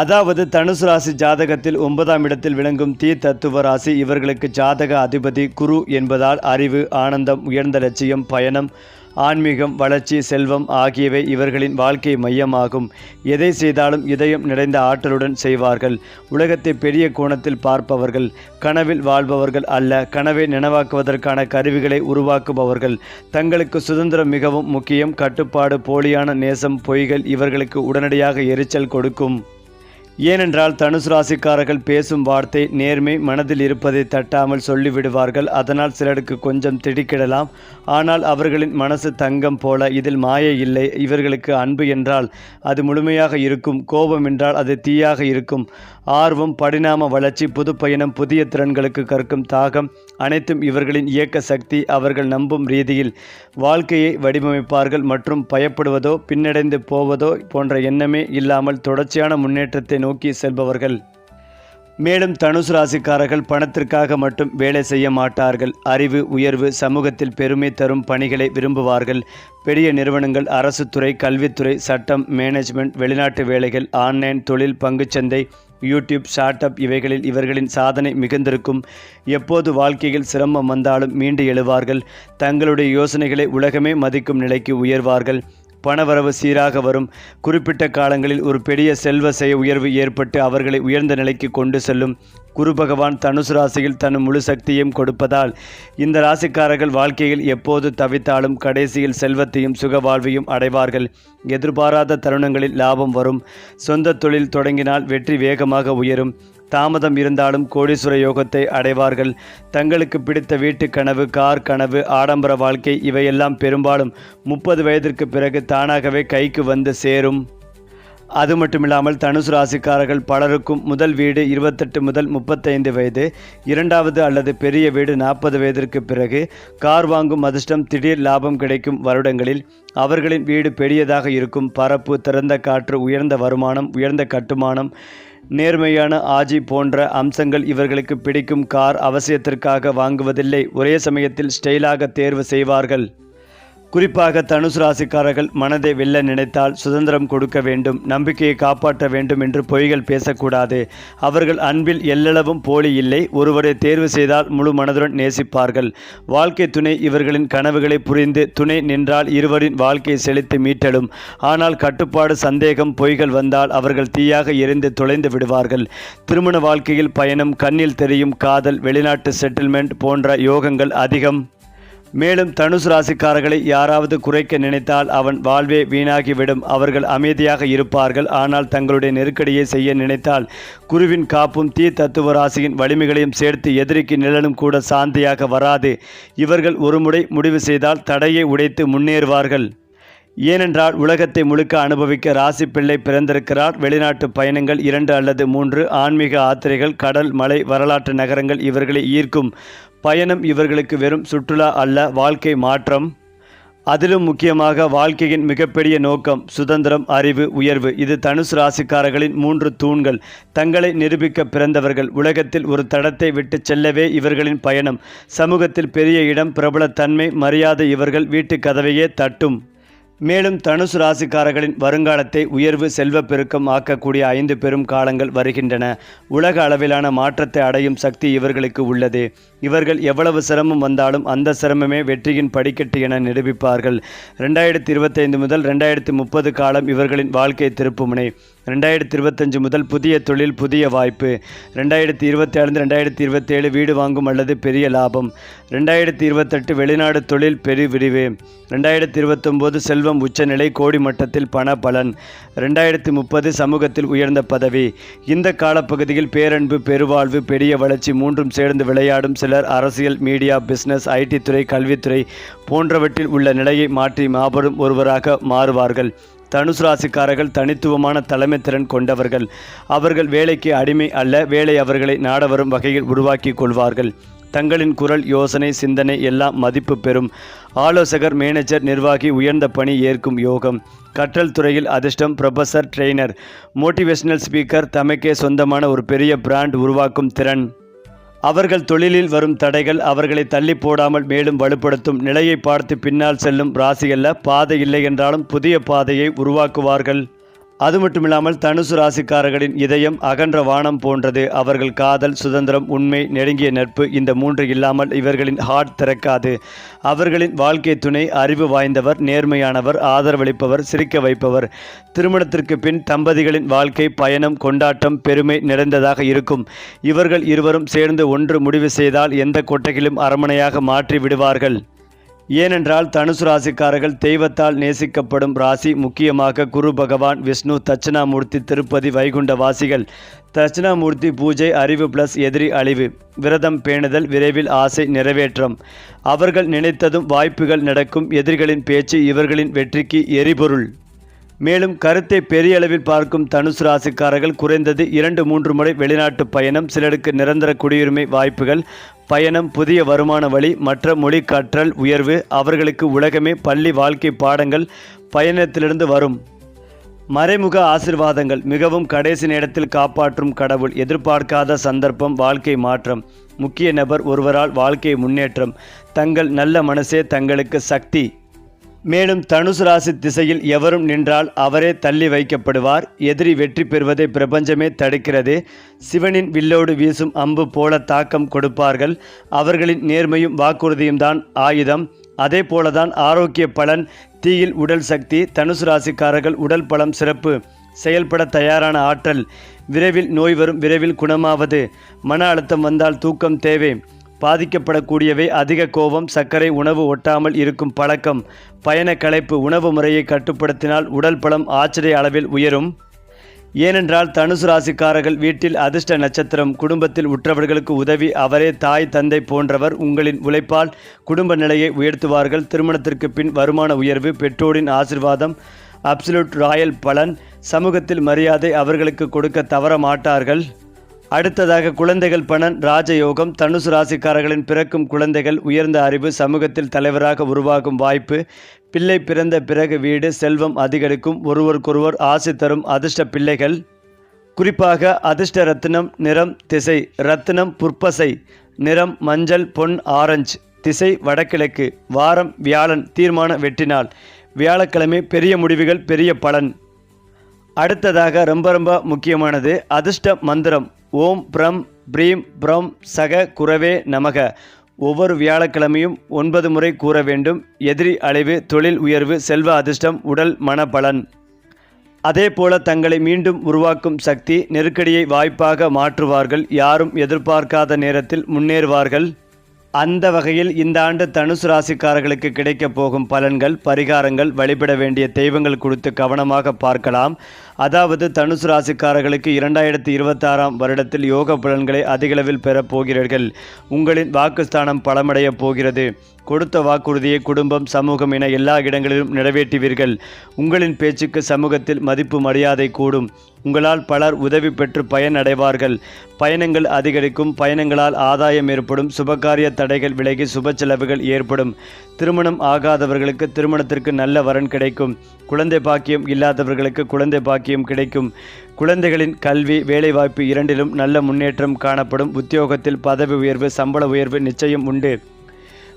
அதாவது தனுசு ராசி ஜாதகத்தில் ஒன்பதாம் இடத்தில் விளங்கும் தீ தத்துவ ராசி இவர்களுக்கு ஜாதக அதிபதி குரு என்பதால் அறிவு ஆனந்தம் உயர்ந்த லட்சியம் பயணம் ஆன்மீகம் வளர்ச்சி செல்வம் ஆகியவை இவர்களின் வாழ்க்கை மையமாகும். எதை செய்தாலும் இதயம் நிறைந்த ஆற்றலுடன் செய்வார்கள். உலகத்தை பெரிய கோணத்தில் பார்ப்பவர்கள் கனவில் வாழ்பவர்கள் அல்ல கனவை நினைவாக்குவதற்கான கருவிகளை உருவாக்குபவர்கள். தங்களுக்கு சுதந்திரம் மிகவும் முக்கியம் கட்டுப்பாடு போலியான நேசம் பொய்கள் இவர்களுக்கு உடனடியாக எரிச்சல் கொடுக்கும். ஏனென்றால் தனுசு ராசிக்காரர்கள் பேசும் வார்த்தை நேர்மை மனதில் இருப்பதை தட்டாமல் சொல்லிவிடுவார்கள். அதனால் சிலருக்கு கொஞ்சம் திடுக்கிடலாம். ஆனால் அவர்களின் மனசு தங்கம் போல இதில் மாயை இல்லை. இவர்களுக்கு அன்பு என்றால் அது முழுமையாக இருக்கும். கோபம் என்றால் அது தீயாக இருக்கும். ஆர்வம் பரிணாம வளர்ச்சி புது பயணம் புதிய திறன்களுக்கு கற்கும் தாகம் அனைத்தும் இவர்களின் இயக்க சக்தி. அவர்கள் நம்பும் ரீதியில் வாழ்க்கையை வடிவமைப்பார்கள் மற்றும் பயப்படுவதோ பின்னடைந்து போவதோ போன்ற எண்ணமே இல்லாமல் தொடர்ச்சியான முன்னேற்றத்தை நோக்கி செல்பவர்கள். மேலும் தனுசு ராசிக்காரர்கள் பணத்திற்காக மட்டும் வேலை செய்ய மாட்டார்கள். அறிவு உயர்வு சமூகத்தில் பெருமை தரும் பணிகளை விரும்புவார்கள். பெரிய நிறுவனங்கள் அரசு துறை கல்வித்துறை சட்டம் மேனேஜ்மெண்ட் வெளிநாட்டு வேலைகள் ஆன்லைன் தொழில் பங்குச்சந்தை யூடியூப் ஸ்டார்ட் அப் இவைகளில் இவர்களின் சாதனை மிகுந்திருக்கும். எப்போது வாழ்க்கையில் சிரமம் வந்தாலும் மீண்டு எழுவார்கள். தங்களுடைய யோசனைகளை உலகமே மதிக்கும் நிலைக்கு உயர்வார்கள். பணவரவு சீராக வரும். குறிப்பிட்ட காலங்களில் ஒரு பெரிய செல்வ செய உயர்வு ஏற்பட்டு அவர்களை உயர்ந்த நிலைக்கு கொண்டு செல்லும். குரு பகவான் தனுசு ராசியில் தன் முழு சக்தியும் கொடுப்பதால் இந்த ராசிக்காரர்கள் வாழ்க்கையில் எப்போது தவித்தாலும் கடைசியில் செல்வத்தையும் சுக வாழ்வையும் அடைவார்கள். எதிர்பாராத தருணங்களில் லாபம் வரும். சொந்த தொழில் தொடங்கினால் வெற்றி வேகமாக உயரும். தாமதம் இருந்தாலும் கோடீஸ்வர யோகத்தை அடைவார்கள். தங்களுக்கு பிடித்த வீட்டு கனவு கார் கனவு ஆடம்பர வாழ்க்கை இவையெல்லாம் பெரும்பாலும் முப்பது வயதிற்கு பிறகு தானாகவே கைக்கு வந்து சேரும். அது மட்டுமில்லாமல் தனுசு ராசிக்காரர்கள் பலருக்கும் முதல் வீடு இருபத்தெட்டு முதல் முப்பத்தைந்து வயது இரண்டாவது அல்லது பெரிய வீடு நாற்பது வயதிற்கு பிறகு கார் வாங்கும் அதிர்ஷ்டம் திடீர் லாபம் கிடைக்கும் வருடங்களில் அவர்களின் வீடு பெரியதாக இருக்கும். பரப்பு திறந்த காற்று உயர்ந்த வருமானம் உயர்ந்த கட்டுமானம் நேர்மையான ஆஜி போன்ற அம்சங்கள் இவர்களுக்கு பிடிக்கும் கார் அவசியத்திற்காக வாங்குவதில்லை. ஒரே சமயத்தில் ஸ்டைலாக தேர்வு செய்வார்கள். குறிப்பாக தனுசு ராசிக்காரர்கள் மனதை வெல்ல நினைத்தால் சுதந்திரம் கொடுக்க வேண்டும் நம்பிக்கையை காப்பாற்ற வேண்டும் என்று பொய்கள் பேசக்கூடாது. அவர்கள் அன்பில் எல்லளவும் போலி இல்லை ஒருவரை தேர்வு செய்தால் முழு மனதுடன் நேசிப்பார்கள். வாழ்க்கை துணை இவர்களின் கனவுகளை புரிந்து துணை நின்றால் இருவரின் வாழ்க்கையை செழித்து மீட்டலும் ஆனால் கட்டுப்பாடு சந்தேகம் பொய்கள் வந்தால் அவர்கள் தீயாக எரிந்து தொலைந்து விடுவார்கள். திருமண வாழ்க்கையில் பயணம் கண்ணில் தெரியும் காதல் வெளிநாட்டு செட்டில்மெண்ட் போன்ற யோகங்கள் அதிகம். மேலும் தனுசு ராசிக்காரர்களை யாராவது குறைக்க நினைத்தால் அவன் வாழ்வே வீணாகிவிடும். அவர்கள் அமைதியாக இருப்பார்கள். ஆனால் தங்களுடைய நெருக்கடியை செய்ய நினைத்தால் குருவின் காப்பும் தீ தத்துவ ராசியின் வலிமைகளையும் சேர்த்து எதிரிக்கு நிழலும் கூட சாந்தியாக வராது. இவர்கள் ஒருமுறை முடிவு செய்தால் தடையை உடைத்து முன்னேறுவார்கள். ஏனென்றால் உலகத்தை முழுக்க அனுபவிக்க ராசி பிள்ளை பிறந்திருக்கிறார். வெளிநாட்டு பயணங்கள் இரண்டு அல்லது மூன்று ஆன்மீக ஆத்திரைகள் கடல் மலை வரலாற்று நகரங்கள் இவர்களை ஈர்க்கும். பயணம் இவர்களுக்கு வெறும் சுற்றுலா அல்ல வாழ்க்கை மாற்றம். அதிலும் முக்கியமாக வாழ்க்கையின் மிகப்பெரிய நோக்கம் சுதந்திரம் அறிவு உயர்வு. இது தனுசு ராசிக்காரர்களின் மூன்று தூண்கள். தங்களை நிரூபிக்க பிறந்தவர்கள். உலகத்தில் ஒரு தடத்தை விட்டு செல்லவே இவர்களின் பயணம். சமூகத்தில் பெரிய இடம் பிரபலத்தன்மை மரியாதை இவர்கள் வீட்டு கதவையே தட்டும். மேலும் தனுசு ராசிக்காரர்களின் வருங்காலத்தை உயர்வு செல்வப்பெருக்கம் ஆக்கக்கூடிய ஐந்து பெரும் காலங்கள் வருகின்றன. உலக அளவிலான மாற்றத்தை அடையும் சக்தி இவர்களுக்கு உள்ளது. இவர்கள் எவ்வளவு சிரமம் வந்தாலும் அந்த சிரமமே வெற்றியின் படிக்கட்டு என நிரூபிப்பார்கள். ரெண்டாயிரத்தி இருபத்தைந்து முதல் ரெண்டாயிரத்தி முப்பது காலம் இவர்களின் வாழ்க்கை திருப்புமுனை. ரெண்டாயிரத்தி இருபத்தஞ்சு முதல் புதிய தொழில் புதிய வாய்ப்பு. ரெண்டாயிரத்தி இருபத்தி ஏழு ரெண்டாயிரத்தி இருபத்தேழு வீடு வாங்கும் அல்லது பெரிய லாபம். ரெண்டாயிரத்தி இருபத்தெட்டு வெளிநாடு தொழில் பெரு விரிவு ரெண்டாயிரத்தி இருபத்தொம்போது செல்வம் உச்சநிலை கோடி மட்டத்தில் பண பலன். ரெண்டாயிரத்தி முப்பது சமூகத்தில் உயர்ந்த பதவி. இந்த காலப்பகுதியில் பேரன்பு பெருவாழ்வு பெரிய வளர்ச்சி மூன்றும் சேர்ந்து விளையாடும் சிலர் அரசியல் மீடியா பிஸ்னஸ் ஐடி துறை கல்வித்துறை போன்றவற்றில் உள்ள நிலையை மாற்றி மாபெரும் ஒருவராக மாறுவார்கள். தனுசு ராசிக்காரர்கள் தனித்துவமான தலைமை திறன் கொண்டவர்கள். அவர்கள் வேலைக்கு அடிமை அல்ல வேலை அவர்களை நாட வரும் வகையில் உருவாக்கி கொள்வார்கள். தங்களின் குரல் யோசனை சிந்தனை எல்லாம் மதிப்பு பெறும். ஆலோசகர் மேனேஜர் நிர்வாகி உயர்ந்த பணி ஏற்கும் யோகம். கற்றல் துறையில் அதிர்ஷ்டம் ப்ரொஃபஸர் ட்ரெய்னர். மோட்டிவேஷனல் ஸ்பீக்கர் தமக்கே சொந்தமான ஒரு பெரிய பிராண்ட் உருவாக்கும் திறன். அவர்கள் தொழிலில் வரும் தடைகள் அவர்களை தள்ளி போடாமல் மேலும் வலுப்படுத்தும் நிலையை பார்த்து பின்னால் செல்லும் ராசியல்ல பாதை இல்லை என்றாலும் புதிய பாதையை உருவாக்குவார்கள். அது மட்டுமில்லாமல் தனுசு ராசிக்காரர்களின் இதயம் அகன்ற வானம் போன்றது. அவர்கள் காதல் சுதந்திரம் உண்மை நெருங்கிய நட்பு இந்த மூன்று இல்லாமல் இவர்களின் ஹார்ட் திறக்காது. அவர்களின் வாழ்க்கை துணை அறிவு வாய்ந்தவர் நேர்மையானவர் ஆதரவளிப்பவர் சிரிக்க வைப்பவர். திருமணத்திற்கு பின் தம்பதிகளின் வாழ்க்கை பயணம் கொண்டாட்டம் பெருமை நிறைந்ததாக இருக்கும். இவர்கள் இருவரும் சேர்ந்து ஒன்று முடிவு செய்தால் எந்த கொட்டையிலும் அரமனையாக மாற்றி விடுவார்கள். ஏனென்றால் தனுசு ராசிக்காரர்கள் தெய்வத்தால் நேசிக்கப்படும் ராசி முக்கியமாக குரு பகவான் விஷ்ணு தட்சிணாமூர்த்தி திருப்பதி வைகுண்ட வாசிகள் தட்சிணாமூர்த்தி பூஜை அறிவு பிளஸ் எதிரி அழிவு. விரதம் பேணுதல் விரைவில் ஆசை நிறைவேற்றம். அவர்கள் நினைத்ததும் வாய்ப்புகள் நடக்கும். எதிரிகளின் பேச்சு இவர்களின் வெற்றிக்கு எரிபொருள். மேலும் கருத்தை பெரிய அளவில் பார்க்கும் தனுசு ராசிக்காரர்கள் குறைந்தது இரண்டு மூன்று முறை வெளிநாட்டு பயணம். சிலருக்கு நிரந்தர குடியுரிமை வாய்ப்புகள். பயணம் புதிய வருமான வழி மற்ற மொழி கற்றல் உயர்வு அவர்களுக்கு உலகமே பள்ளி வாழ்க்கை பாடங்கள் பயணத்திலிருந்து வரும். மறைமுக ஆசிர்வாதங்கள் மிகவும் கடைசி நேரத்தில் காப்பாற்றும் கடவுள் எதிர்பார்க்காத சந்தர்ப்பம் வாழ்க்கை மாற்றம். முக்கிய நபர் ஒருவரால் வாழ்க்கை முன்னேற்றம். தங்கள் நல்ல மனசே தங்களுக்கு சக்தி. மேலும் தனுசு ராசி திசையில் எவரும் நின்றால் அவரே தள்ளி வைக்கப்படுவார். எதிரி வெற்றி பெறுவதை பிரபஞ்சமே தடுக்கிறது. சிவனின் வில்லோடு வீசும் அம்பு போல தாக்கம் கொடுப்பார்கள். அவர்களின் நேர்மையும் வாக்குறுதியும் தான் ஆயுதம். அதே போலதான் ஆரோக்கிய பலன் தீயில் உடல் சக்தி தனுசு ராசிக்காரர்கள் உடல் பலம் சிறப்பு செயல்பட தயாரான ஆற்றல். விரைவில் நோய் வரும் விரைவில் குணமாவது. மன அழுத்தம் வந்தால் தூக்கம் தேவை. பாதிக்கப்படக்கூடியவை அதிக கோபம் சர்க்கரை உணவு ஒட்டாமல் இருக்கும் பழக்கம் பயண களைப்பு உணவு முறையை கட்டுப்படுத்தினால் உடல் பலம் ஆச்சரிய அளவில் உயரும். ஏனென்றால் தனுசு ராசிக்காரர்கள் வீட்டில் அதிர்ஷ்ட நட்சத்திரம் குடும்பத்தில் உற்றவர்களுக்கு உதவி அவரே தாய் தந்தை போன்றவர் உங்களின் உழைப்பால் குடும்ப நிலையை உயர்த்துவார்கள். திருமணத்திற்கு பின் வருமான உயர்வு பெற்றோரின் ஆசிர்வாதம் அப்சல்யூட் ராயல் பலன் சமூகத்தில் மரியாதை அவர்களுக்கு கொடுக்க தவற மாட்டார்கள். அடுத்ததாக குழந்தைகள் பணன் ராஜயோகம். தனுசு ராசிக்காரர்களின் பிறக்கும் குழந்தைகள் உயர்ந்த அறிவு சமூகத்தில் தலைவராக உருவாகும் வாய்ப்பு. பிள்ளை பிறந்த பிறகு வீடு செல்வம் அதிகரிக்கும். ஒருவருக்கொருவர் ஆசை தரும் அதிர்ஷ்ட பிள்ளைகள். குறிப்பாக அதிர்ஷ்ட ரத்தினம் நிறம் திசை. ரத்தினம் புற்பசை. நிறம் மஞ்சள் பொன் ஆரஞ்சு. திசை வடகிழக்கு. வாரம் வியாழன் தீர்மான வெட்டினால் வியாழக்கிழமை பெரிய முடிவுகள் பெரிய பலன். அடுத்ததாக ரொம்ப ரொம்ப முக்கியமானது அதிர்ஷ்ட மந்திரம். ஓம் பிரம் பிரீம் பிரம் சக குரவே நமக. ஒவ்வொரு வியாழக்கிழமையும் ஒன்பது முறை கூற வேண்டும். எதிரி அழைவு தொழில் உயர்வு செல்வ அதிர்ஷ்டம் உடல் மன பலன் தங்களை மீண்டும் உருவாக்கும் சக்தி நெருக்கடியை வாய்ப்பாக மாற்றுவார்கள். யாரும் எதிர்பார்க்காத நேரத்தில் முன்னேறுவார்கள். அந்த வகையில் இந்த ஆண்டு தனுசு ராசிக்காரர்களுக்கு கிடைக்கப் போகும் பலன்கள் பரிகாரங்கள் வழிபட வேண்டிய தெய்வங்கள் குறித்து கவனமாக பார்க்கலாம். அதாவது தனுசு ராசிக்காரர்களுக்கு இரண்டாயிரத்தி இருபத்தாறாம் வருடத்தில் யோக பலன்களை அதிகளவில் பெறப் போகிறீர்கள். உங்களின் வாக்குஸ்தானம் பலமடையப் போகிறது. கொடுத்த வாக்குறுதியை குடும்பம் சமூகம் என எல்லா இடங்களிலும் நிறைவேற்றுவீர்கள். உங்களின் பேச்சுக்கு சமூகத்தில் மதிப்பு மரியாதை கூடும். உங்களால் பலர் உதவி பெற்று பயன் அடைவார்கள் பயணங்கள் அதிகரிக்கும் பயணங்களால் ஆதாயம் ஏற்படும் சுபகாரிய தடைகள் விலகி சுப செலவுகள் ஏற்படும். திருமணம் ஆகாதவர்களுக்கு திருமணத்திற்கு நல்ல வரன் கிடைக்கும். குழந்தை பாக்கியம் இல்லாதவர்களுக்கு குழந்தை பாக்கியம் கிடைக்கும். குழந்தைகளின் கல்வி வேலைவாய்ப்பு இரண்டிலும் நல்ல முன்னேற்றம் காணப்படும். உத்தியோகத்தில் பதவி உயர்வு சம்பள உயர்வு நிச்சயம் உண்டு.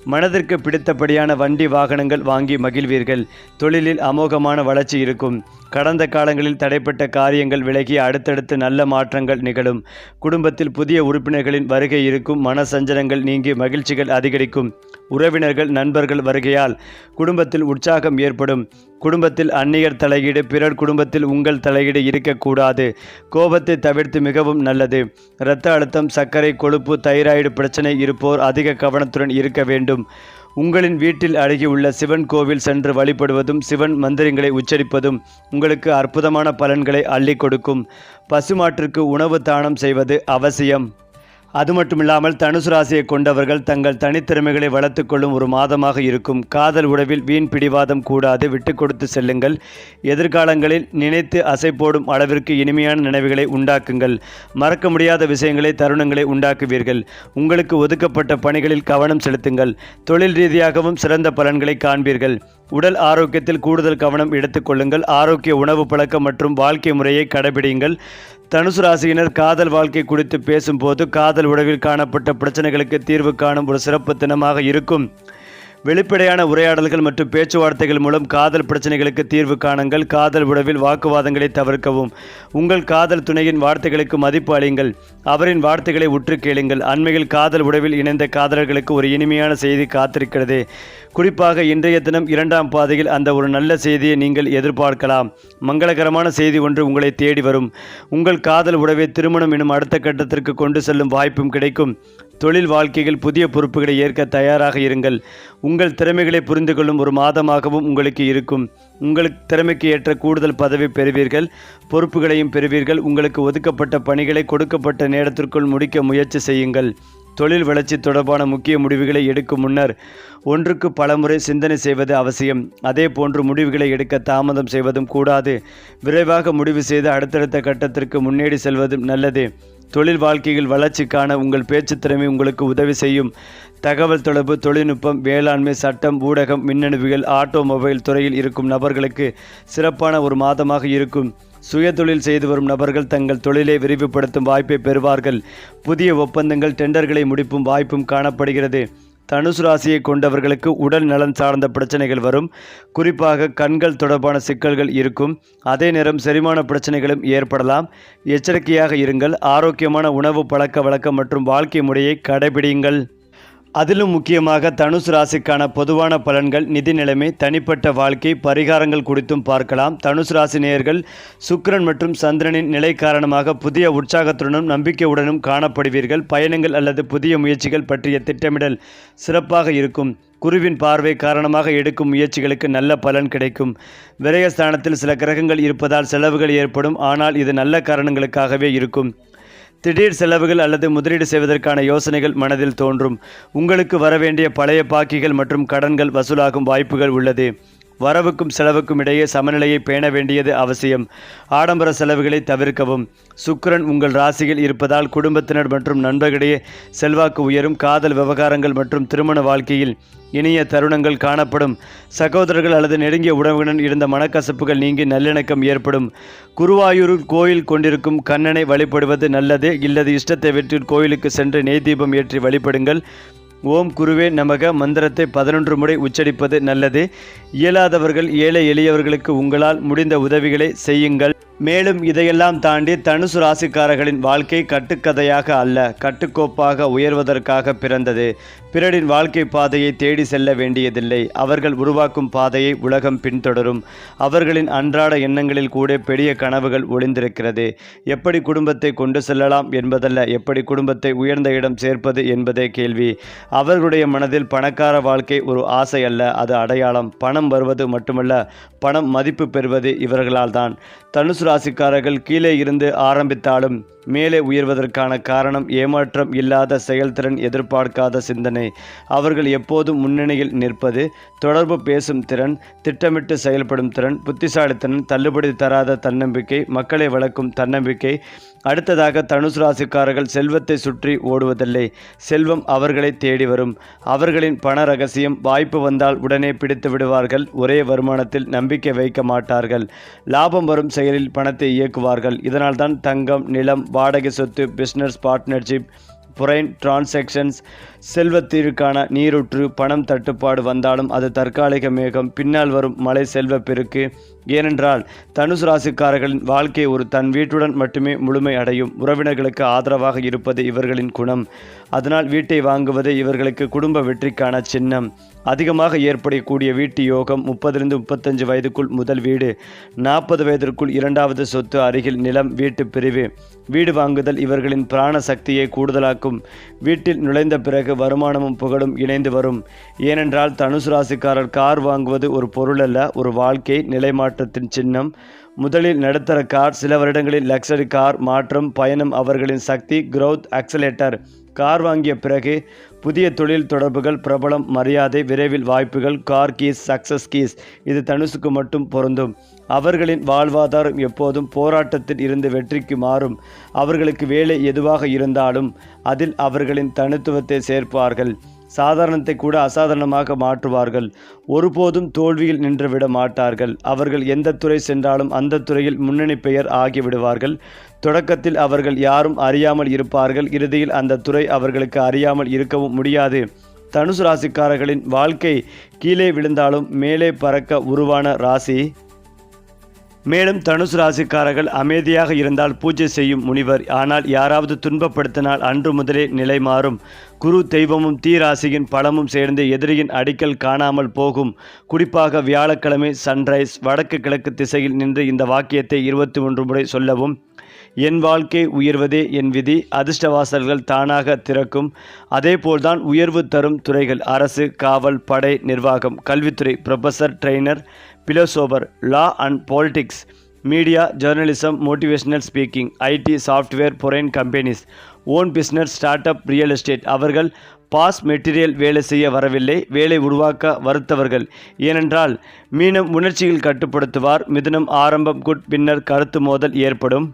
மனதிற்கு பிடித்தபடியான வண்டி வாகனங்கள் வாங்கி மகிழ்வீர்கள். தொழிலில் அமோகமான வளர்ச்சி இருக்கும். கடந்த காலங்களில் தடைப்பட்ட காரியங்கள் விலகி அடுத்தடுத்து நல்ல மாற்றங்கள் நிகழும். குடும்பத்தில் புதிய உறுப்பினர்களின் வருகை இருக்கும். மனசஞ்சலங்கள் நீங்கி மகிழ்ச்சிகள் அதிகரிக்கும். உறவினர்கள் நண்பர்கள் வருகையால் குடும்பத்தில் உற்சாகம் ஏற்படும். குடும்பத்தில் அந்நியர் தலையீடு பிறர் குடும்பத்தில் உங்கள் தலையீடு இருக்கக்கூடாது. கோபத்தை தவிர்த்து மிகவும் நல்லது. இரத்த அழுத்தம் சர்க்கரை கொழுப்பு தைராய்டு பிரச்சனை இருப்போர் அதிக கவனத்துடன் இருக்க வேண்டும். உங்களின் வீட்டில் அருகியுள்ள சிவன் கோவில் சென்று வழிபடுவதும் சிவன் மந்திரங்களை உச்சரிப்பதும் உங்களுக்கு அற்புதமான பலன்களை அள்ளி கொடுக்கும். பசுமாட்டிற்கு உணவு தானம் செய்வது அவசியம். அது மட்டுமில்லாமல் தனுசு ராசியை கொண்டவர்கள் தங்கள் தனித்திறமைகளை வளர்த்து கொள்ளும் ஒரு மாதமாக இருக்கும். காதல் உறவில் வீண் பிடிவாதம் கூடாது விட்டு கொடுத்து செல்லுங்கள். எதிர்காலங்களில் நினைத்து அசை போடும் அளவிற்கு இனிமையான நினைவுகளை உண்டாக்குங்கள். மறக்க முடியாத விஷயங்களை தருணங்களை உண்டாக்குவீர்கள். உங்களுக்கு ஒதுக்கப்பட்ட பணிகளில் கவனம் செலுத்துங்கள். தொழில் ரீதியாகவும் சிறந்த பலன்களை காண்பீர்கள். உடல் ஆரோக்கியத்தில் கூடுதல் கவனம் எடுத்துக்கொள்ளுங்கள் ஆரோக்கிய உணவு பழக்கம் மற்றும் வாழ்க்கை முறையை கடைபிடியுங்கள். தனுசு ராசியினர் காதல் வாழ்க்கை குறித்து பேசும்போது காதல் உறவில் காணப்பட்ட பிரச்சனைகளுக்கு தீர்வு காணும் ஒரு சிறப்பு தினமாக இருக்கும். வெளிப்படையான உரையாடல்கள் மற்றும் பேச்சுவார்த்தைகள் மூலம் காதல் பிரச்சனைகளுக்கு தீர்வு காணுங்கள். காதல் உறவில் வாக்குவாதங்களை தவிர்க்கவும். உங்கள் காதல் துணையின் வார்த்தைகளுக்கு மதிப்பு அளியுங்கள். அவரின் வார்த்தைகளை உற்று கேளுங்கள். அண்மையில் காதல் உறவில் இணைந்த காதலர்களுக்கு ஒரு இனிமையான செய்தி காத்திருக்கிறது. குறிப்பாக இன்றைய தினம் இரண்டாம் பாதையில் அந்த ஒரு நல்ல செய்தியை நீங்கள் எதிர்பார்க்கலாம். மங்களகரமான செய்தி ஒன்று உங்களை தேடி வரும். உங்கள் காதல் உறவை திருமணம் எனும் அடுத்த கட்டத்திற்கு கொண்டு செல்லும் வாய்ப்பும் கிடைக்கும். தொழில் வாழ்க்கையில் புதிய பொறுப்புகளை ஏற்க தயாராக இருங்கள். உங்கள் திறமைகளை புரிந்து கொள்ளும் ஒரு மாதமாகவும் உங்களுக்கு இருக்கும். உங்களுக்கு திறமைக்கு ஏற்ற கூடுதல் பதவி பெறுவீர்கள். பொறுப்புகளையும் பெறுவீர்கள். உங்களுக்கு ஒதுக்கப்பட்ட பணிகளை கொடுக்கப்பட்ட நேரத்திற்குள் முடிக்க முயற்சி செய்யுங்கள். தொழில் வளர்ச்சி தொடர்பான முக்கிய முடிவுகளை எடுக்கும் முன்னர் ஒன்றுக்கு பலமுறை சிந்தனை செய்வது அவசியம். அதே போன்று முடிவுகளை எடுக்க தாமதம் செய்வதும் கூடாது. விரைவாக முடிவு செய்து அடுத்தடுத்த கட்டத்திற்கு முன்னேறி செல்வதும் நல்லது. தொழில் வாழ்க்கையில் வளர்ச்சிக்கான உங்கள் பேச்சு திறமை உங்களுக்கு உதவி செய்யும். தகவல் தொடர்பு தொழில்நுட்பம் வேளாண்மை சட்டம் ஊடகம் மின்னணுவியல் ஆட்டோமொபைல் துறையில் இருக்கும் நபர்களுக்கு சிறப்பான ஒரு மாதமாக இருக்கும். சுய தொழில் செய்து வரும் நபர்கள் தங்கள் தொழிலை விரிவுபடுத்தும் வாய்ப்பை பெறுவார்கள். புதிய ஒப்பந்தங்கள் டெண்டர்களை முடிப்பும் வாய்ப்பும் காணப்படுகிறது. தனுசு ராசியை கொண்டவர்களுக்கு உடல் நலன் சார்ந்த பிரச்சனைகள் வரும். குறிப்பாக கண்கள் தொடர்பான சிக்கல்கள் இருக்கும். அதே நேரம் செரிமான பிரச்சனைகளும் ஏற்படலாம். எச்சரிக்கையாக இருங்கள். ஆரோக்கியமான உணவு பழக்க வழக்கம் மற்றும் வாழ்க்கை முறையை கடைபிடியுங்கள். அதிலும் முக்கியமாக தனுசு ராசிக்கான பொதுவான பலன்கள் நிதி நிலைமை தனிப்பட்ட வாழ்க்கை பரிகாரங்கள் குறித்தும் பார்க்கலாம். தனுசு ராசி நேயர்கள் சுக்கரன் மற்றும் சந்திரனின் நிலை காரணமாக புதிய உற்சாகத்துடனும் நம்பிக்கையுடனும் காணப்படுவீர்கள். பயணங்கள் அல்லது புதிய முயற்சிகள் பற்றிய திட்டமிடல் சிறப்பாக இருக்கும். குருவின் பார்வை காரணமாக எடுக்கும் முயற்சிகளுக்கு நல்ல பலன் கிடைக்கும். விரயஸ்தானத்தில் சில கிரகங்கள் இருப்பதால் செலவுகள் ஏற்படும். ஆனால் இது நல்ல காரணங்களுக்காகவே இருக்கும். திடீர் செலவுகள் அல்லது முதலீடு செய்வதற்கான யோசனைகள் மனதில் தோன்றும். உங்களுக்கு வரவேண்டிய பழைய பாக்கிகள் மற்றும் கடன்கள் வசூலாகும் வாய்ப்புகள் உள்ளது. வரவுக்கும் செலவுக்கும் இடையே சமநிலையை பேண வேண்டியது அவசியம். ஆடம்பர செலவுகளை தவிர்க்கவும். சுக்கரன் உங்கள் ராசியில் இருப்பதால் குடும்பத்தினர் மற்றும் நண்பர்களிடையே செல்வாக்கு உயரும். காதல் விவகாரங்கள் மற்றும் திருமண வாழ்க்கையில் இனிய தருணங்கள் காணப்படும். சகோதரர்கள் அல்லது நெருங்கிய உறவுடன் இருந்த மனக்கசப்புகள் நீங்கி நல்லிணக்கம் ஏற்படும். குருவாயூரில் கோயில் கொண்டிருக்கும் கண்ணனை வழிபடுவது நல்லது. இல்லது இஷ்டத்தை வெற்றி கோயிலுக்கு சென்று நெய் தீபம் ஏற்றி வழிபடுங்கள். ஓம் குருவே நமக மந்திரத்தை பதினொன்று முறை உச்சரிப்பது நல்லது. இயலாதவர்கள் ஏழை எளியவர்களுக்கு உங்களால் முடிந்த உதவிகளை செய்யுங்கள். மேலும் இதையெல்லாம் தாண்டி தனுசு ராசிக்காரர்களின் வாழ்க்கை கட்டுக்கதையாக அல்ல கட்டுக்கோப்பாக உயர்வதற்காக பிறந்தது. பிறரின் வாழ்க்கை பாதையை தேடி செல்ல வேண்டியதில்லை. அவர்கள் உருவாக்கும் பாதையை உலகம் பின்தொடரும். அவர்களின் அன்றாட எண்ணங்களில் கூட பெரிய கனவுகள் ஒளிந்திருக்கிறது. எப்படி குடும்பத்தை கொண்டு செல்லலாம் என்பதல்ல எப்படி குடும்பத்தை உயர்ந்த இடம் சேர்ப்பது என்பதே கேள்வி. அவர்களுடைய மனதில் பணக்கார வாழ்க்கை ஒரு ஆசை அல்ல அது அடையாளம். பணம் வருவது மட்டுமல்ல பணம் மதிப்பு பெறுவது இவர்களால் தான் தனுசு ராசிக்காரர்கள் கீழே இருந்து ஆரம்பித்தாலும் மேலே உயர்வதற்கான காரணம் ஏமாற்றம் இல்லாத செயல்திறன் எதிர்பார்க்காத சிந்தனை. அவர்கள் எப்போதும் முன்னணியில் நிற்பது தொடர்பு பேசும் திறன் திட்டமிட்டு செயல்படும் திறன் புத்திசாலித்தனம் தள்ளுபடி தராத தன்னம்பிக்கை மக்களை வளர்க்கும் தன்னம்பிக்கை அடுத்ததாக தனுசு ராசிக்காரர்கள் செல்வத்தை சுற்றி ஓடுவதில்லை. செல்வம் அவர்களை தேடி வரும். அவர்களின் பண ரகசியம் வாய்ப்பு வந்தால் உடனே பிடித்து விடுவார்கள். ஒரே வருமானத்தில் நம்பிக்கை வைக்க மாட்டார்கள். லாபம் வரும் செயலில் பணத்தை இயக்குவார்கள். இதனால்தான் தங்கம் நிலம் வாடகை சொத்து பிஸ்னஸ் பார்ட்னர்ஷிப் புரைன் டிரான்சாக்ஷன்ஸ் செல்வத்திற்கான நீரூற்று பணம் தட்டுப்பாடு வந்தாலும் அது தற்காலிக மேகம் பின்னால் வரும் மழை செல்வப்பெருக்கு ஏனென்றால் தனுசு ராசிக்காரர்களின் வாழ்க்கை ஒரு தன் வீட்டுடன் மட்டுமே முழுமை அடையும். உறவினர்களுக்கு ஆதரவாக இருப்பது இவர்களின் குணம். அதனால் வீட்டை வாங்குவது இவர்களுக்கு குடும்ப வெற்றிக்கான சின்னம். அதிகமாக ஏற்படக்கூடிய வீட்டு யோகம் முப்பதிலிருந்து முப்பத்தஞ்சு வயதுக்குள் முதல் வீடு நாற்பது வயதிற்குள் இரண்டாவது சொத்து அருகில் நிலம் வீட்டு பிரிவு. வீடு வாங்குதல் இவர்களின் பிராண சக்தியை கூடுதலாக்கும். வீட்டில் நுழைந்த பிறகு வருமானமும் புகழும் இணைந்து வரும். ஏனென்றால் தனுசு ராசிக்காரர் கார் வாங்குவது ஒரு பொருள் அல்ல ஒரு வாழ்க்கை நிலைமாற்றத்தின் சின்னம். முதலில் நடுத்தர கார் சில வருடங்களில் லக்ஸரி கார் மாற்றம் பயணம் அவர்களின் சக்தி க்ரௌத் அக்சலேட்டர் கார் வாங்கிய பிறகு புதிய தொழில் தொடர்புகள் பிரபலம் மரியாதை விரைவில் வாய்ப்புகள் கார் கீஸ் சக்சஸ் கீஸ் இது தனுசுக்கு மட்டும் பொருந்தும். அவர்களின் வாழ்வாதாரம் எப்போதும் போராட்டத்தில் இருந்து வெற்றிக்கு மாறும். அவர்களுக்கு வேலை எதுவாக இருந்தாலும் அதில் அவர்களின் தனித்துவத்தை சேர்ப்பார்கள். சாதாரணத்தை கூட அசாதாரணமாக மாற்றுவார்கள். ஒருபோதும் தோல்வியில் நின்றுவிட மாட்டார்கள். அவர்கள் எந்த துறை சென்றாலும் அந்த துறையில் முன்னணி பெயர் ஆகிவிடுவார்கள் தொடக்கத்தில் அவர்கள் யாரும் அறியாமல் இருப்பார்கள். இறுதியில் அந்த துறை அவர்களுக்கு அறியாமல் இருக்கவும் முடியாது. தனுசு ராசிக்காரர்களின் வாழ்க்கை கீழே விழுந்தாலும் மேலே பறக்க உருவான ராசி? மேலும் தனுசு ராசிக்காரர்கள் அமைதியாக இருந்தால் பூஜை செய்யும் முனிவர். ஆனால் யாராவது துன்பப்படுத்தினால் அன்று முதலே நிலை மாறும். குரு தெய்வமும் தீ ராசியின் சேர்ந்து எதிரியின் அடிக்கல் காணாமல் போகும். குறிப்பாக வியாழக்கிழமை சன்ரைஸ் வடக்கு கிழக்கு திசையில் நின்று இந்த வாக்கியத்தை இருபத்தி ஒன்று முறை சொல்லவும். என் வாழ்க்கை உயர்வதே என் விதி அதிர்ஷ்டவாசல்கள் தானாக திறக்கும். அதேபோல்தான் உயர்வு தரும் துறைகள் அரசு காவல் படை நிர்வாகம் கல்வித்துறை professor trainer philosopher law and politics media journalism motivational speaking IT software foreign companies own business startup real estate அவர்கள் பாஸ் மெட்டீரியல் வேலை செய்ய வரவில்லை வேலை உருவாக்க வருத்தவர்கள். ஏனென்றால் மீனம் உணர்ச்சியில் கட்டுப்படுத்துவார் மிதுனம் ஆரம்பம் குட் பின்னர் கருத்து மோதல் ஏற்படும்.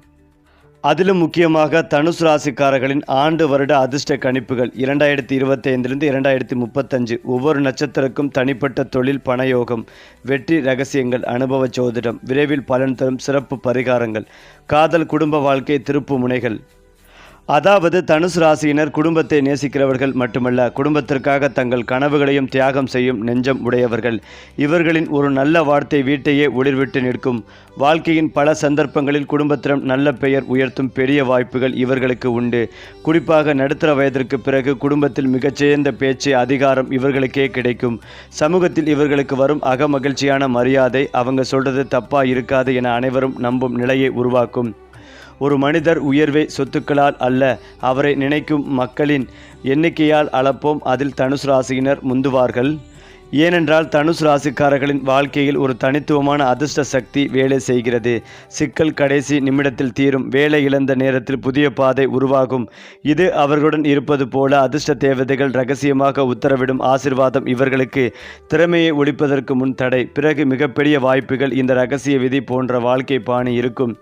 அதிலும் முக்கியமாக தனுசு ராசிக்காரர்களின் ஆண்டு வருட அதிர்ஷ்ட கணிப்புகள் இரண்டாயிரத்தி இருபத்தி ஐந்திலிருந்து இரண்டாயிரத்தி முப்பத்தஞ்சு. ஒவ்வொரு நட்சத்திரக்கும் தனிப்பட்ட தொழில் பணயோகம் வெற்றி ரகசியங்கள் அனுபவ சோதிடம் விரைவில் பலன் தரும் சிறப்பு பரிகாரங்கள் காதல் குடும்ப வாழ்க்கை திருப்பு முனைகள். அதாவது தனுசு ராசியினர் குடும்பத்தை நேசிக்கிறவர்கள் மட்டுமல்ல குடும்பத்திற்காக தங்கள் கனவுகளையும் தியாகம் செய்யும் நெஞ்சம் உடையவர்கள். இவர்களின் ஒரு நல்ல வார்த்தை வீட்டையே ஒளிர்விட்டு நிற்கும். வாழ்க்கையின் பல சந்தர்ப்பங்களில் குடும்பத்திடம் நல்ல பெயர் உயர்த்தும் பெரிய வாய்ப்புகள் இவர்களுக்கு உண்டு. குறிப்பாக நடுத்தர வயதிற்கு பிறகு குடும்பத்தில் மிகச்சிறந்த பேச்சு அதிகாரம் இவர்களுக்கே கிடைக்கும். சமூகத்தில் இவர்களுக்கு வரும் அகமகிழ்ச்சியான மரியாதை அவங்க சொல்றது தப்பா இருக்காது என அனைவரும் நம்பும் நிலையை உருவாக்கும். ஒரு மனிதர் உயர்வை சொத்துக்களால் அல்ல அவரை நினைக்கும் மக்களின் எண்ணிக்கையால் அளப்போம். அதில் தனுஷ் ராசியினர் முந்துவார்கள். ஏனென்றால் தனுஷ் ராசிக்காரர்களின் வாழ்க்கையில் ஒரு தனித்துவமான அதிர்ஷ்ட சக்தி வேலை செய்கிறது. சிக்கல் கடைசி நிமிடத்தில் தீரும். வேலை இழந்த நேரத்தில் புதிய பாதை உருவாகும். இது அவர்களுடன் இருப்பது போல அதிர்ஷ்ட தேவதைகள் ரகசியமாக உத்தரவிடும் ஆசிர்வாதம் இவர்களுக்கு. திறமையை ஒழிப்பதற்கு முன் தடை. பிறகு மிகப்பெரிய வாய்ப்புகள் இந்த ரகசிய விதி போன்ற வாழ்க்கை பாணி இருக்கும்.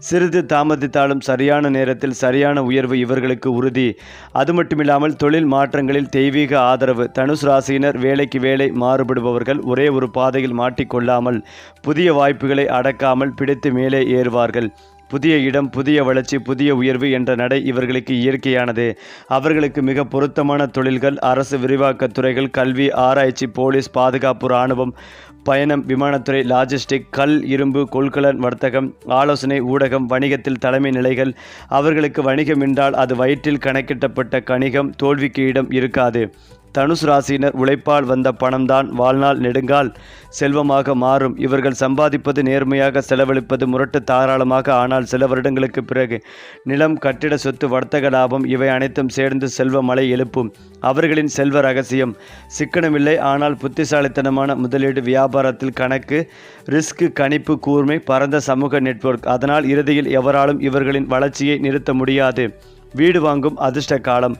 சிறிது தாமதித்தாலும் சரியான நேரத்தில் சரியான உயர்வு இவர்களுக்கு உறுதி. அது மட்டுமில்லாமல் தொழில் மாற்றங்களில் தெய்வீக ஆதரவு. தனுஷ் ராசியினர் வேலைக்கு வேலை மாறுபடுபவர்கள் ஒரே ஒரு பாதையில் மாட்டிக்கொள்ளாமல் புதிய வாய்ப்புகளை அடக்காமல் பிடித்து மேலே ஏறுவார்கள். புதிய இடம் புதிய வளர்ச்சி புதிய உயர்வு என்ற நடை இவர்களுக்கு இயற்கையானது. அவர்களுக்கு மிக பொருத்தமான தொழில்கள் அரசு விரிவாக்கத் துறைகள் கல்வி ஆராய்ச்சி போலீஸ் பாதுகாப்பு இராணுவம் பயணம் விமானத்துறை லாஜிஸ்டிக் கல் இரும்பு கொள்கலன் வர்த்தகம் ஆலோசனை ஊடகம் வணிகத்தில் தலைமை நிலைகள். அவர்களுக்கு வணிகம் என்றால் அது வயிற்றில் கணக்கிட்டப்பட்ட கணிகம் தோல்விக்கு இடம் இருக்காது. தனுசு ராசியினர் உழைப்பால் வந்த பணம்தான் வாழ்நாள் நெடுங்கால் செல்வமாக மாறும். இவர்கள் சம்பாதிப்பது நேர்மையாக செலவழிப்பது முரட்டு தாராளமாக. ஆனால் சில வருடங்களுக்கு பிறகு நிலம் கட்டிட சொத்து வர்த்தக லாபம் இவை அனைத்தும் சேர்ந்து செல்வ மலை எழுப்பும். அவர்களின் செல்வ ரகசியம் சிக்கனமில்லை. ஆனால் புத்திசாலித்தனமான முதலீடு வியாபாரத்தில் கணக்கு ரிஸ்க் கணிப்பு கூர்மை பரந்த சமூக நெட்வொர்க். அதனால் இறுதியில் எவராலும் இவர்களின் வளர்ச்சியை நிறுத்த முடியாது. வீடு வாங்கும் அதிர்ஷ்ட காலம்.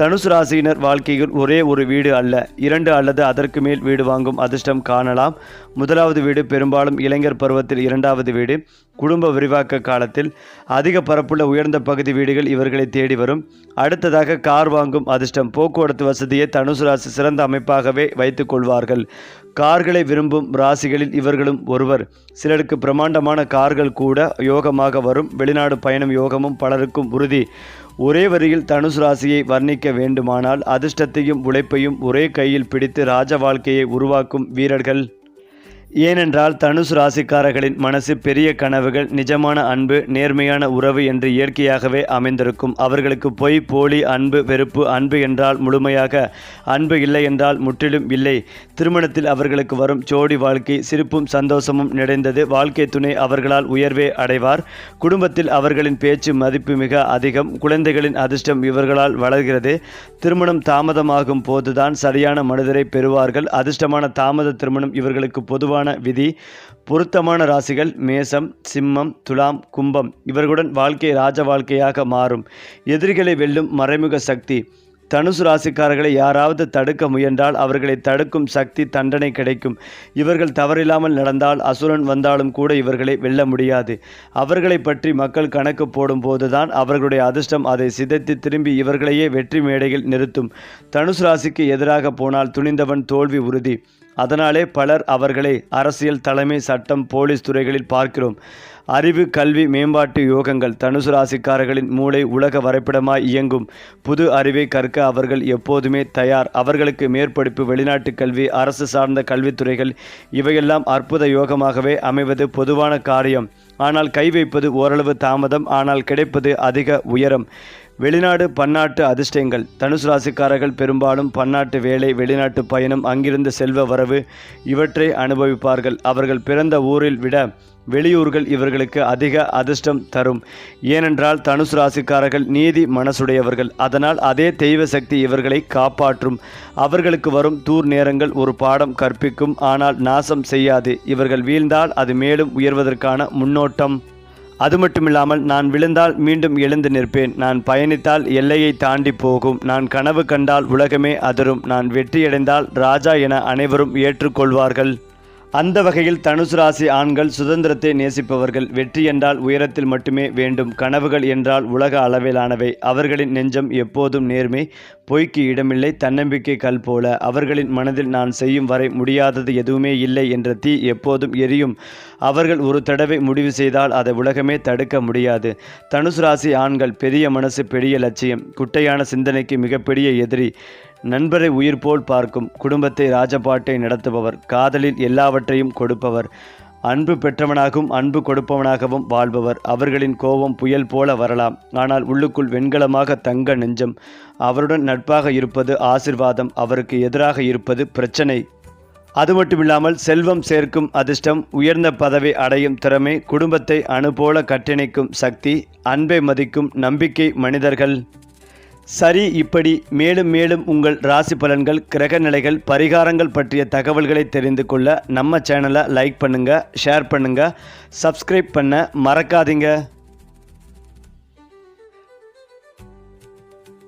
தனுசு ராசியினர் வாழ்க்கையில் ஒரே ஒரு வீடு அல்ல. இரண்டு அல்லது அதற்கு மேல் வீடு வாங்கும் அதிர்ஷ்டம் காணலாம். முதலாவது வீடு பெரும்பாலும் இளைஞர் பருவத்தில் இரண்டாவது வீடு. குடும்ப விரிவாக்க காலத்தில் அதிக பரப்புள்ள உயர்ந்த பகுதி வீடுகள் இவர்களை தேடி வரும். அடுத்ததாக கார் வாங்கும் அதிர்ஷ்டம். போக்குவரத்து வசதியை தனுசு ராசி சிறந்த அமைப்பாகவே வைத்துக் கொள்வார்கள். கார்களை விரும்பும் ராசிகளில் இவர்களும் ஒருவர். சிலருக்கு பிரம்மாண்டமான கார்கள் கூட யோகமாக வரும். வெளிநாடு பயணம் யோகமும் பலருக்கும் உறுதி. ஒரே வரியில் தனுசு ராசியை வர்ணிக்க வேண்டுமானால் அதிர்ஷ்டத்தையும் உழைப்பையும் ஒரே கையில் பிடித்து ராஜ வாழ்க்கையை உருவாக்கும் வீரர்கள். ஏனென்றால் தனுசு ராசிக்காரர்களின் மனசு பெரிய கனவுகள் நிஜமான அன்பு நேர்மையான உறவு என்று இயற்கையாகவே அமைந்திருக்கும். அவர்களுக்கு பொய் போலி அன்பு வெறுப்பு அன்பு என்றால் முழுமையாக அன்பு இல்லை என்றால் முற்றிலும் இல்லை. திருமணத்தில் அவர்களுக்கு வரும் ஜோடி வாழ்க்கை சிரிப்பும் சந்தோஷமும் நிறைந்தது. வாழ்க்கை துணை அவர்களால் உயர்வே அடைவார். குடும்பத்தில் அவர்களின் பேச்சு மதிப்பு மிக அதிகம். குழந்தைகளின் அதிர்ஷ்டம் இவர்களால் வளர்கிறது. திருமணம் தாமதமாகும் போதுதான் சரியான மனிதரை பெறுவார்கள். அதிர்ஷ்டமான தாமத திருமணம் இவர்களுக்கு பொதுவான விதி பொருத்தமான ராசிகள் மேசம் சிம்மம் துலாம் கும்பம். இவர்களுடன் வாழ்க்கை ராஜ வாழ்க்கையாக மாறும். எதிரிகளை வெல்லும் மறைமுக சக்தி. தனுசு ராசிக்காரர்களை யாராவது தடுக்க முயன்றால் அவர்களை தடுக்கும் சக்தி தண்டனை கிடைக்கும். இவர்கள் தவறில்லாமல் நடந்தால் அசுரன் வந்தாலும் கூட இவர்களை வெல்ல முடியாது. அவர்களை பற்றி மக்கள் கணக்கு போடும் போதுதான் அவர்களுடைய அதிர்ஷ்டம் அதை சிதைத்து திரும்பி இவர்களையே வெற்றி மேடையில் நிறுத்தும். தனுசு ராசிக்கு எதிராக போனால் துணிந்தவன் தோல்வி உறுதி. அதனாலே பலர் அவர்களை அரசியல் தலைமை சட்டம் போலீஸ் துறைகளில் பார்க்கிறோம். அறிவு கல்வி மேம்பாட்டு யோகங்கள் தனுசு ராசிக்காரர்களின் மூளை உலக வரைபடமாய் இயங்கும். புது அறிவை கற்க அவர்கள் எப்போதுமே தயார். அவர்களுக்கு மேற்படிப்பு வெளிநாட்டு கல்வி அரசு சார்ந்த கல்வித்துறைகள் இவையெல்லாம் அற்புத யோகமாகவே அமைவது பொதுவான காரியம். ஆனால் கை வைப்பது ஓரளவு தாமதம் ஆனால் கிடைப்பது அதிக உயரம். வெளிநாடு பன்னாட்டு அதிர்ஷ்டங்கள். தனுசு ராசிக்காரர்கள் பெரும்பாலும் பன்னாட்டு வேலை வெளிநாட்டு பயணம் அங்கிருந்து செல்வ வரவு இவற்றை அனுபவிப்பார்கள். அவர்கள் பிறந்த ஊரில் விட வெளியூர்கள் இவர்களுக்கு அதிக அதிர்ஷ்டம் தரும். ஏனென்றால் தனுசு ராசிக்காரர்கள் நீதி மனசுடையவர்கள். அதனால் அதே தெய்வ சக்தி இவர்களை காப்பாற்றும். அவர்களுக்கு வரும் தூர் நேரங்கள் ஒரு பாடம் கற்பிக்கும். ஆனால் நாசம் செய்யாது. இவர்கள் வீழ்ந்தால் அது மேலும் உயர்வதற்கான முன்னோட்டம். அது மட்டுமில்லாமல் நான் விழுந்தால் மீண்டும் எழுந்து நிற்பேன். நான் பயணித்தால் எல்லையை தாண்டி போகும். நான் கனவு கண்டால் உலகமே அதிரும். நான் வெற்றியடைந்தால் ராஜா என அனைவரும் ஏற்றுக்கொள்வார்கள். அந்த வகையில் தனுசு ராசி ஆண்கள் சுதந்திரத்தை நேசிப்பவர்கள் வெற்றி என்றால் உயரத்தில் மட்டுமே வேண்டும் கனவுகள் என்றால் உலக அளவிலானவை. அவர்களின் நெஞ்சம் எப்போதும் நேர்மை பொய்க்கு இடமில்லை தன்னம்பிக்கை கல் போல. அவர்களின் மனதில் நான் செய்யும் வரை முடியாதது எதுவுமே இல்லை என்ற தீ எப்போதும் எரியும். அவர்கள் ஒரு தடவை முடிவு செய்தால் அதை உலகமே தடுக்க முடியாது. தனுசு ராசி ஆண்கள் பெரிய மனசு பெரிய லட்சியம். குட்டையான சிந்தனைக்கு மிகப்பெரிய எதிரி. நண்பரை உயிர் போல் பார்க்கும் குடும்பத்தை ராஜபாட்டை நடத்துபவர் காதலில் எல்லாவற்றையும் கொடுப்பவர் அன்பு பெற்றவனாகவும் அன்பு கொடுப்பவனாகவும் வாழ்பவர். அவர்களின் கோபம் புயல் போல வரலாம். ஆனால் உள்ளுக்குள் வெண்கலமாக தங்க நெஞ்சம். அவருடன் நட்பாக இருப்பது ஆசிர்வாதம். அவருக்கு எதிராக இருப்பது பிரச்சனை. அது மட்டுமில்லாமல் செல்வம் சேர்க்கும் அதிர்ஷ்டம் உயர்ந்த பதவி அடையும் திறமை குடும்பத்தை அணுபோல கட்டிணைக்கும் சக்தி அன்பை மதிக்கும் நம்பிக்கை மனிதர்கள். சரி இப்படி மேலும் மேலும் உங்கள் ராசி பலன்கள் கிரக நிலைகள் பரிகாரங்கள் பற்றிய தகவல்களை தெரிந்து கொள்ள நம்ம சேனலை லைக் பண்ணுங்கள் ஷேர் பண்ணுங்கள் சப்ஸ்கிரைப் பண்ண மறக்காதீங்க.